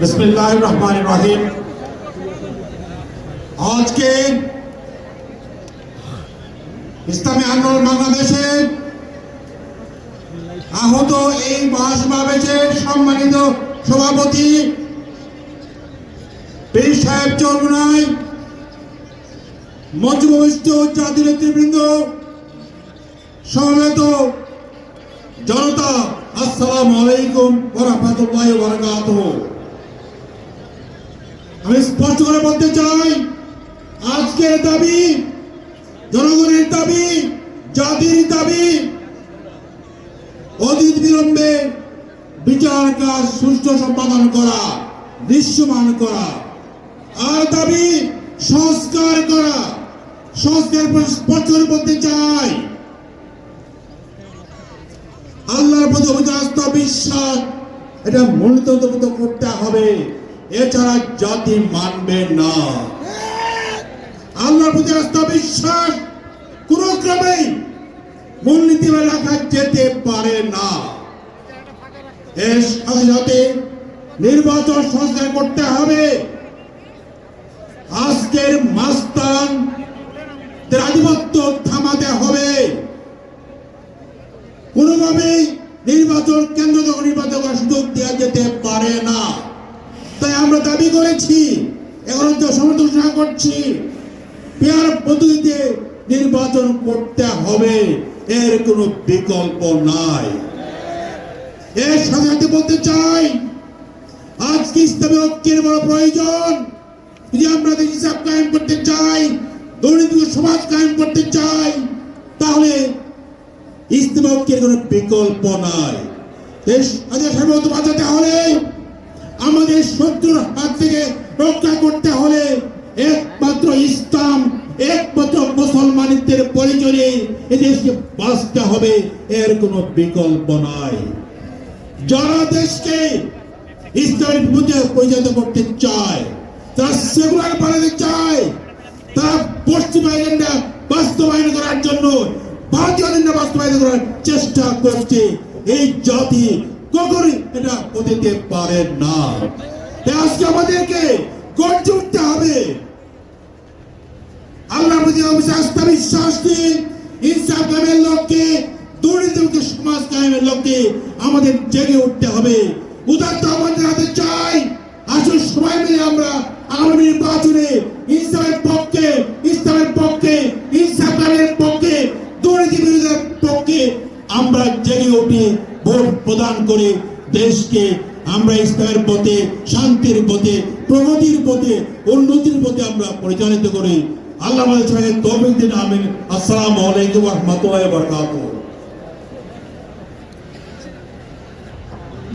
বিসমিল্লাহ রহমান রহিম। আজকে ইসলামী আন্দোলন বাংলাদেশে আহত এই মহাসমাবেশের সম্মানিত সভাপতি পীর সাহেব চরমনাই মঞ্চভূমিষ্ঠ জাতীয় নেতৃবৃন্দ, সমবেত জনতা, আসসালামু আলাইকুম ওরহমতুল্লাহ বরকাত আমি স্পষ্ট করে বলতে চাই, আজকের দাবি, জনগণের দাবি, জাতির দাবি, অতীত বিলম্বে বিচার কাজ সুষ্ঠু সম্পাদন করা, দৃশ্যমান করা, আর দাবি সংস্কার করা, সংস্কার স্পষ্ট করে বলতে চাই, আল্লাহর প্রতি অমিত বিশ্বাস, এটা মূলত করতে হবে। এছাড়া জাতি মানবে না। আল্লাহর প্রতি আস্থা বিশ্বাস কোন ক্রমেই মূলনীতি রাখা যেতে পারে না। এর সাথে সাথে নির্বাচন সংস্কার করতে হবে। আজকের মাস্তান আধিপত্য থামাতে হবে। কোনোভাবেই নির্বাচন কেন্দ্র যখন নির্বাচন করার সুযোগ দেওয়া যেতে পারে না। তাই আমরা দাবি করেছি এখন তো ঘোষণা করছি। পেয়ার পদ্ধতিতে নির্বাচন করতে হবে, এর কোনো বিকল্প নাই। এর সাথে বলতে চাই, আজকে ইসলামী ঐক্যের বড় প্রয়োজন। যদি আমরা হিসাব কায়েম করতে চাই দরিদ্র সমাজ কায়েম করতে চাই, তাহলে ইস্তেমা ঐক্যের কোনো বিকল্প নাই। দেশ সার্বভৌম বাঁচাতে হলে আমাদের শত্রুর হাত থেকে রক্ষা করতে হলে একমাত্র ইসলাম, একমাত্র মুসলমানিত্বের পরিচয়ে এদেশকে বাঁচতে হবে, এর কোনো বিকল্প নাই। যারা দেশকে ইসলামের মধ্যে পরিচালিত করতে চায়, তারা সেগুলার বানাতে চায়, তারা পশ্চিম এজেন্ডা বাস্তবায়ন করার জন্য, ভারতীয় এজেন্ডা বাস্তবায়ন করার চেষ্টা করছে এই জাতি কখনোই এটা হতে পারে না। তাই আজকে আমাদেরকে গর্জে উঠতে হবে। আল্লাহ প্রতি আস্থা বিশ্বাস দিয়ে ইনসাফ কামের লক্ষ্যে, দুর্নীতিমুক্ত সমাজ কায়েমের লক্ষ্যে আমাদের জেগে উঠতে হবে। উদার্ত আমাদের হাতে চাই, আসুন সবাই মিলে আমরা আগামী নির্বাচনে ইসলামের পক্ষে জেগে ভোট প্রদান করে দেশকে আমরা ইসলামের পথে, শান্তির পথে, প্রগতির পথে, উন্নতির পথে আমরা পরিচালিত করি। আল্লাহ তৌফিক আমিন। আসসালামু আলাইকুম রহমতুল্লাহ